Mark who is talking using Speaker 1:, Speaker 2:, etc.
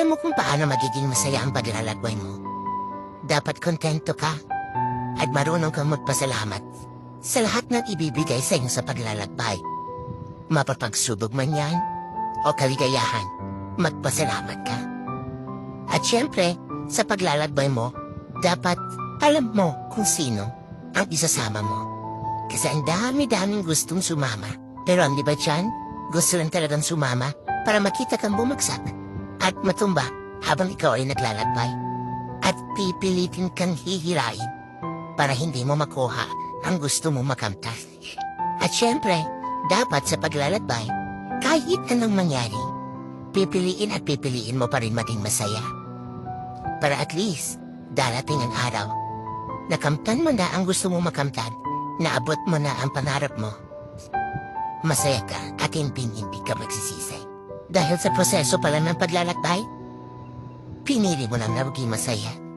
Speaker 1: Alam mo kung paano magiging masaya ang paglalakbay mo. Dapat kontento ka at marunong kang magpasalamat sa lahat ng ibibigay sa iyo sa paglalakbay. Mapapagsubok man yan o kaligayahan, magpasalamat ka. At syempre, sa paglalakbay mo, dapat alam mo kung sino ang isasama mo. Kasi ang dami-daming gustong sumama. Pero ang di ba dyan, gusto lang talagang sumama para makita kang bumagsak at matumba habang ikaw ay naglalakbay. At pipilitin kang hihirain para hindi mo makuha ang gusto mo makamtas. At syempre, dapat sa paglalakbay, kahit anong mangyari, pipiliin at pipiliin mo pa rin maging masaya. Para at least, darating ang araw, nakamtan mo na ang gusto mo makamtan, naabot mo na ang pangarap mo. Masaya ka at hindi ka magsisisi. Dahil sa proseso pala ng paglalakbay, pinili mo lang na maging masaya